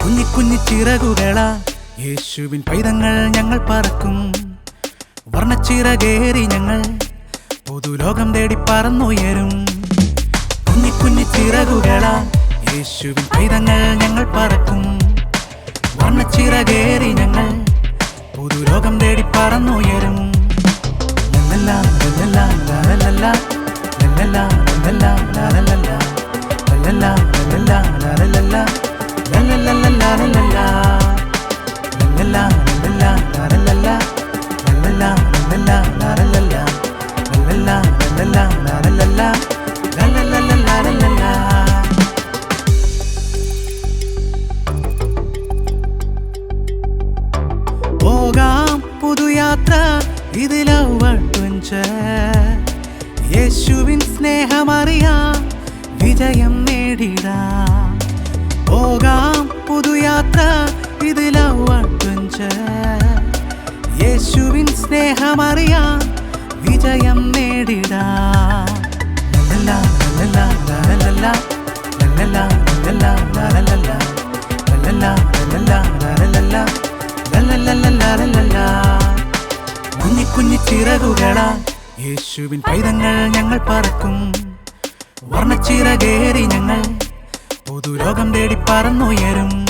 കുഞ്ഞി കുഞ്ഞി ചിറകുകളാ യേശുവിൻ പൈതങ്ങൾ ഞങ്ങൾ പറക്കും വർണച്ചിറകേറി ഞങ്ങൾ പുതുലോകം തേടി പറന്നുയരും കുഞ്ഞി കുഞ്ഞി ചിറകുകളാ യേശുവിൻ പൈതങ്ങൾ ഞങ്ങൾ പറക്കും വർണച്ചിറകേറി ഞങ്ങൾ പുതുലോകം തേടി പറന്നുയരും ലല്ലലാ, ലല്ലലാ, ലാലലല്ലാ. ലല്ലലാ, ലല്ലലാ, ലാലലല്ലാ. ലല്ലലാ, ലല്ലലാ, ലാലലല്ലാ. ലല്ലലല്ലലാ, ലല്ലലാ. ലല്ലലാ, ലല്ലലാ, ലാലലല്ലാ. ലല്ലലാ, ലല്ലലാ, la la la la la la പോകാം പുതുയാത്ര അഡ്വഞ്ചർ യേശുവിൻ സ്നേഹമറിയാ വിജയം നേടിടാം പോകാം പുതുയാത്ര അഡ്വഞ്ചർ യേശുവിൻ സ്നേഹമറിയാം കുഞ്ഞി ചിറകുകളാ യേശുവിൻ പൈതങ്ങൾ ഞങ്ങൾ പറക്കും. വർണച്ചിറകേറി ഞങ്ങൾ. പുതുലോകം തേടി പറന്നുയരും.